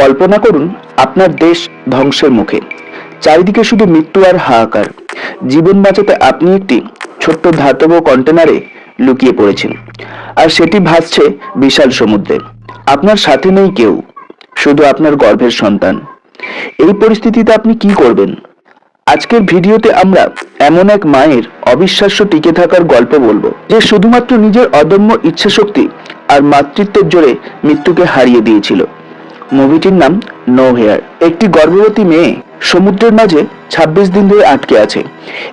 কল্পনা করুন আপনার দেশ ধ্বংসের মুখে। চারিদিকে শুধু মৃত্যু আর হাহাকার। জীবন বাঁচাতে আপনি একটি ছোট্ট ধাতব কন্টেনারে লুকিয়ে পড়েছেন। আর সেটি ভাসছে বিশাল সমুদ্রে। আপনার সাথে নেই কেউ, শুধু আপনার গর্ভের সন্তান। এই পরিস্থিতিতে আপনি কি করবেন? আজকের ভিডিওতে আমরা এমন এক মায়ের অবিশ্বাস্য টিকে থাকার গল্প বলব, যে শুধুমাত্র নিজের অদম্য ইচ্ছাশক্তি আর মাতৃত্বের জোরে মৃত্যুকে হারিয়ে দিয়েছিল। মুভিটির নাম নো হেয়ার। একটি গর্ভবতী মেয়ে সমুদ্রের মাঝে ২৬ দিন ধরে আটকে আছে।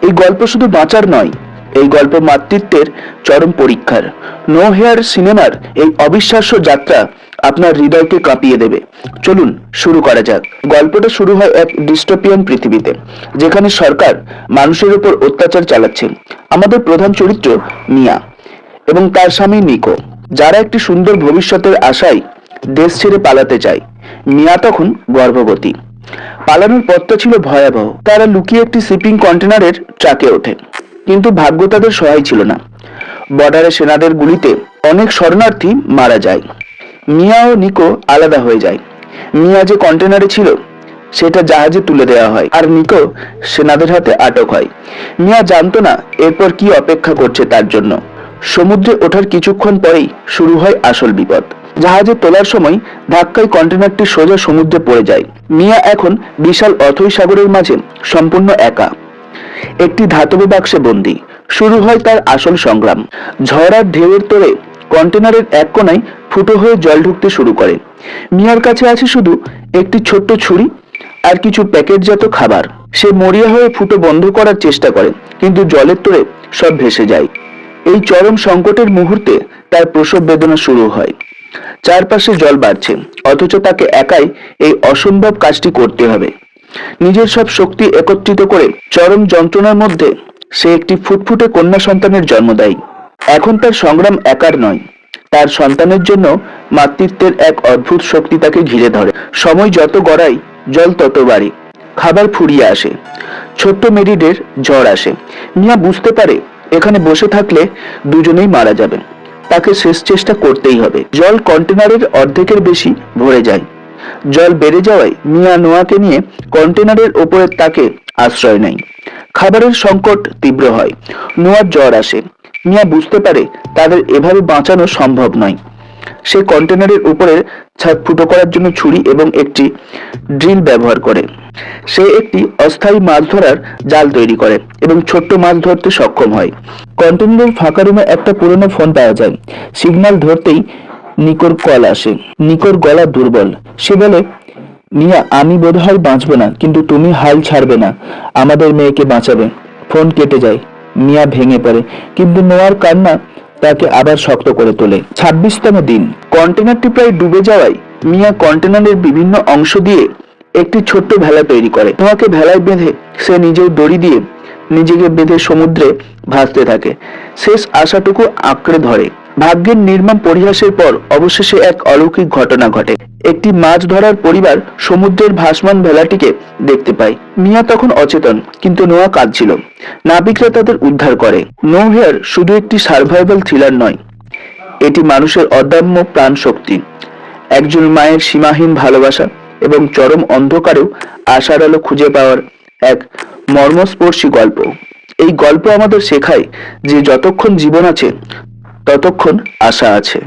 এই গল্প শুধু বাঁচার নয়, এই গল্প মাতৃত্বের চরম পরীক্ষার। নো হেয়ার সিনেমার এই অবিশ্বাস্য যাত্রা আপনার হৃদয়কে কাঁপিয়ে দেবে। চলুন শুরু করা যাক। গল্পটা শুরু হয় এক ডিস্টোপিয়ান পৃথিবীতে, যেখানে সরকার মানুষের উপর অত্যাচার চালাচ্ছে আমাদের প্রধান চরিত্র মিয়া এবং তার স্বামী নিকো, যারা একটি সুন্দর ভবিষ্যতের আশায় দেশ ছেড়ে পালাতে চায়। মিয়া তখন গর্ভবতী। পালানোর পথটা ছিল ভয়াবহ। তারা লুকিয়ে একটি শিপিং কন্টেনারের ট্রাকে ওঠে। কিন্তু ভাগ্য তাদের সহায় ছিল না। বর্ডারে সেনাদের গুলিতে অনেক শরণার্থী মারা যায়। মিয়া ও নিকো আলাদা হয়ে যায়। মিয়া যে কন্টেনারে ছিল, সেটা জাহাজে তুলে দেওয়া হয় আর নিকো সেনাদের হাতে আটক হয়। মিয়া জানতো না এরপর কি অপেক্ষা করছে তার জন্য। সমুদ্রে ওঠার কিছুক্ষণ পরেই শুরু হয় আসল বিপদ। জাহাজে তোলার সময় ধাক্কায় কন্টেনারটি সোজা সমুদ্রে পড়ে যায়। মিয়া এখন বিশাল অথৈ সাগরের মাঝে সম্পূর্ণ একা। একটি ধাতব বাক্সে বন্দি। শুরু হয় তার আসল সংগ্রাম। ঝড় আর ঢেউয়ের তোড়ে কন্টেনারের এক কোনায় ফুটো হয়ে জল ঢুকতে শুরু করে। মিয়ার কাছে আছে শুধু একটি ছোট্ট ছুরি আর কিছু প্যাকেটজাত খাবার। সে মরিয়া হয়ে ফুটো বন্ধ করার চেষ্টা করে, কিন্তু জলের তোরে সব ভেসে যায়। এই চরম সংকটের মুহূর্তে তার প্রসব বেদনা শুরু হয়। চারপাশে জল বাড়ছে, অথচ তাকে একাই এই অসম্ভব কাজটি করতে হবে। নিজের সব শক্তি একত্রিত করে চরম যন্ত্রণার মধ্যে সে একটি ফুটফুটে কন্যা সন্তানের জন্ম দেয়। এখন তার সংগ্রাম একার নয়, তার সন্তানের জন্য মাতৃত্বের এক অদ্ভুত শক্তি তাকে ঘিরে ধরে। সময় যত গড়ায় জল তত বাড়ে, খাবার ফুরিয়ে আসে, ছোট্ট মেরিডের ঝড় আসে। মিয়া বুঝতে পারে, এখানে বসে থাকলে দুজনেই মারা যাবে তাকে শেষ চেষ্টা করতেই হবে। জল কন্টেনারের অর্ধেকের বেশি ভরে যায়। জল বেড়ে যাওয়ায় মিয়া নোয়াকে নিয়ে কন্টেনারের ওপরে তাকে আশ্রয় নেয়। খাবারের সংকট তীব্র হয়। নোয়ার জ্বর আসে। মিয়া বুঝতে পারে তাদের এভাবে বাঁচানো সম্ভব নয়। সে কন্টেনারের উপরের ছাদ ফুটো করার জন্য ছুরি এবং একটি ড্রিল ব্যবহার করে। সে একটি অস্থায়ী মাছ ধরার জাল তৈরি করে এবং ছোট্ট মাছ ধরতে সক্ষম হয়। কন্টেনারের ফাঁকা রুমে একটা পুরনো ফোন পাওয়া যায়। সিগন্যাল ধরতেই নিকোর কল আসে। নিকোর গলা দুর্বল। সে বলে, মিয়া, আমি বোধহয় বাঁচবো না, কিন্তু তুমি হাল ছাড়বে না। আমাদের মেয়েকে বাঁচাবে। ফোন কেটে যায়। মিয়া ভেঙে পড়ে। কিন্তু নোয়ার কান্না তাকে আবার শক্ত করে তোলে। ছাব্বিশতম দিন। কন্টেনারটি প্রায় ডুবে যাওয়ায় মিয়া কন্টেনারের বিভিন্ন অংশ দিয়ে একটি ছোট্ট ভেলা তৈরি করে। তোমাকে ভেলায় বেঁধে সে নিজেও দড়ি দিয়ে নিজেকে বেঁধে সমুদ্রে ভাসতে থাকে। শেষ আশাটুকু আঁকড়ে ধরে। ভাগ্যের নির্মম পরিহাসের পর অবশেষে এক অলৌকিক ঘটনা ঘটে। একটি মাছ ধরার পরিবার সমুদ্রের ভাসমান ভেলাটিকে দেখতে পায়। মিয়া তখন অচেতন, কিন্তু নোয়া কাঁদছিল। নাবিকরা তাদের উদ্ধার করে। নো হেয়ার শুধু একটি সার্ভাইভাল থ্রিলার নয়, এটি মানুষের অদম্য প্রাণ শক্তি একজন মায়ের সীমাহীন ভালোবাসা এবং চরম অন্ধকারেও আশার আলো খুঁজে পাওয়ার এক মর্মস্পর্শী গল্প। এই গল্প আমাদের শেখায় যে যতক্ষণ জীবন আছে ততক্ষণ আশা আছে।